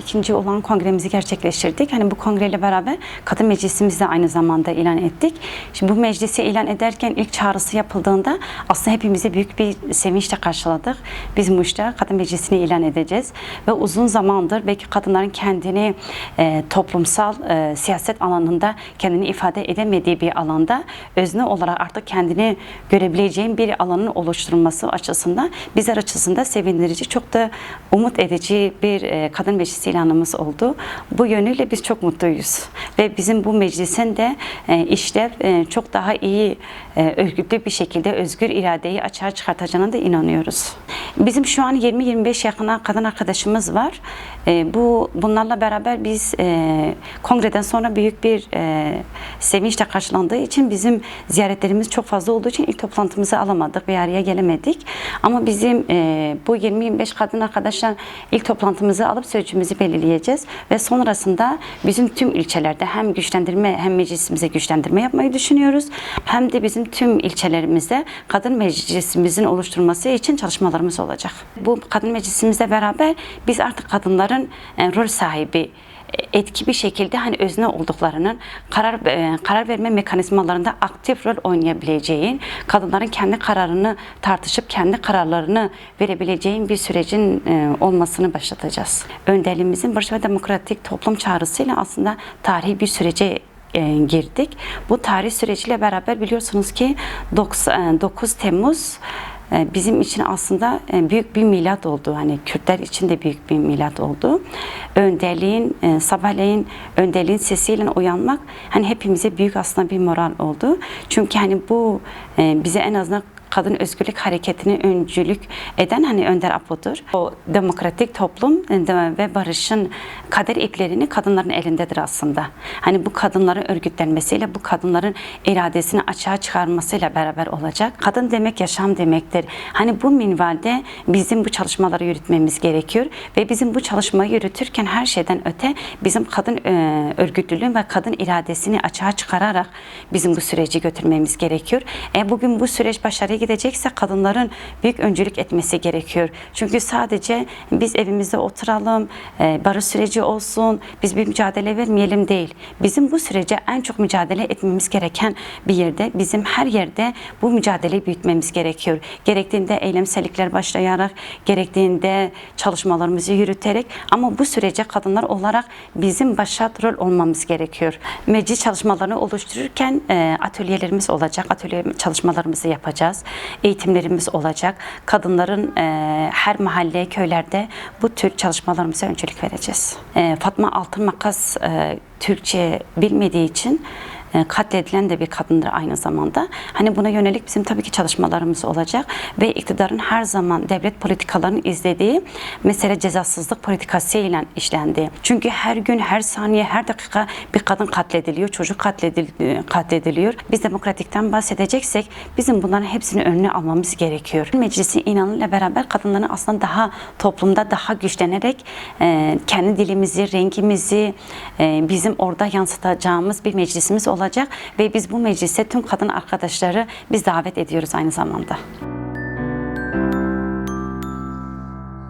ikinci olan kongremizi gerçekleştirdik. Hani bu kongreyle beraber kadın meclisimizi de aynı zamanda ilan ettik. Şimdi bu meclisi ilan ederken ilk çağrısı yapıldığında aslında hepimizi büyük bir sevinçle karşıladık. Biz Muş'ta kadın meclisini ilan edeceğiz ve uzun zamandır belki kadınların kendini e, toplumsal e, siyaset alanında kendini ifade edemediği bir alanda özne olarak artık kendini görebileceğin bir alanın oluşturulması açısından bizler açısından sevindirici, çok da umut edici bir e, kadın meclisi ilanımız oldu. Bu yönüyle biz çok mutluyuz ve bizim bu meclisin de e, işlev e, çok daha iyi e, örgütlü bir şekilde özgür iradeyi açığa çıkartacağına da inanıyoruz. Bizim şu an 20-25 yakına kadın arkadaşımız var. Bu bunlarla beraber biz kongreden sonra büyük bir sevinçle karşılandığı için bizim ziyaretlerimiz çok fazla olduğu için ilk toplantımızı alamadık, bir araya gelemedik. Ama bizim bu 20-25 kadın arkadaşlar ilk toplantımızı alıp sözcüğümüzü belirleyeceğiz ve sonrasında bizim tüm ilçelerde hem güçlendirme hem meclisimize güçlendirme yapmayı düşünüyoruz. Hem de bizim tüm ilçelerimizde kadın meclisimizin oluşturulması için çalışmalarımız olacak. Bu kadın meclisimizle beraber biz artık kadınların e, rol sahibi etki bir şekilde hani özne olduklarının karar e, karar verme mekanizmalarında aktif rol oynayabileceğin, kadınların kendi kararını tartışıp kendi kararlarını verebileceğin bir sürecin e, olmasını başlatacağız. Önderliğimizin barış ve demokratik toplum çağrısıyla aslında tarihi bir sürece e, girdik. Bu tarih süreciyle beraber biliyorsunuz ki 9, e, 9 Temmuz bizim için aslında e, büyük bir milat oldu. Hani Kürtler için de büyük bir milat oldu. Önderliğin, e, sabahleyin önderliğin sesiyle uyanmak hani hepimize büyük aslında bir moral oldu. Çünkü hani bu e, bize en azından kadın özgürlük hareketini öncülük eden hani Önder Apo'dur. O demokratik toplum e, ve barışın kader iplerini kadınların elindedir aslında. Hani bu kadınların örgütlenmesiyle, bu kadınların iradesini açığa çıkarmasıyla beraber olacak. Kadın demek yaşam demektir. Hani bu minvalde bizim bu çalışmaları yürütmemiz gerekiyor ve bizim bu çalışmayı yürütürken her şeyden öte bizim kadın e, örgütlülüğün ve kadın iradesini açığa çıkararak bizim bu süreci götürmemiz gerekiyor. E bugün bu süreç başarıya gidecekse kadınların büyük öncülük etmesi gerekiyor. Çünkü sadece biz evimizde oturalım, e, barış süreci olsun, biz bir mücadele vermeyelim değil. Bizim bu sürece en çok mücadele etmemiz gereken bir yerde, bizim her yerde bu mücadeleyi büyütmemiz gerekiyor. Gerektiğinde eylemsellikler başlayarak, gerektiğinde çalışmalarımızı yürüterek ama bu sürece kadınlar olarak bizim başat rol olmamız gerekiyor. Meclis çalışmalarını oluştururken e, atölyelerimiz olacak, atölye çalışmalarımızı yapacağız eğitimlerimiz olacak. Kadınların e, her mahalle, köylerde bu tür çalışmalarımıza öncülük vereceğiz. E, Fatma Altın Makas e, Türkçe bilmediği için katledilen de bir kadındır aynı zamanda. Hani buna yönelik bizim tabii ki çalışmalarımız olacak ve iktidarın her zaman devlet politikalarını izlediği mesele cezasızlık politikasıyla işlendi. Çünkü her gün, her saniye, her dakika bir kadın katlediliyor, çocuk katledil- katlediliyor. Biz demokratikten bahsedeceksek bizim bunların hepsini önüne almamız gerekiyor. Meclisin inanıyla beraber kadınların aslında daha toplumda daha güçlenerek e, kendi dilimizi, rengimizi e, bizim orada yansıtacağımız bir meclisimiz olacak ve biz bu meclise tüm kadın arkadaşları biz davet ediyoruz aynı zamanda.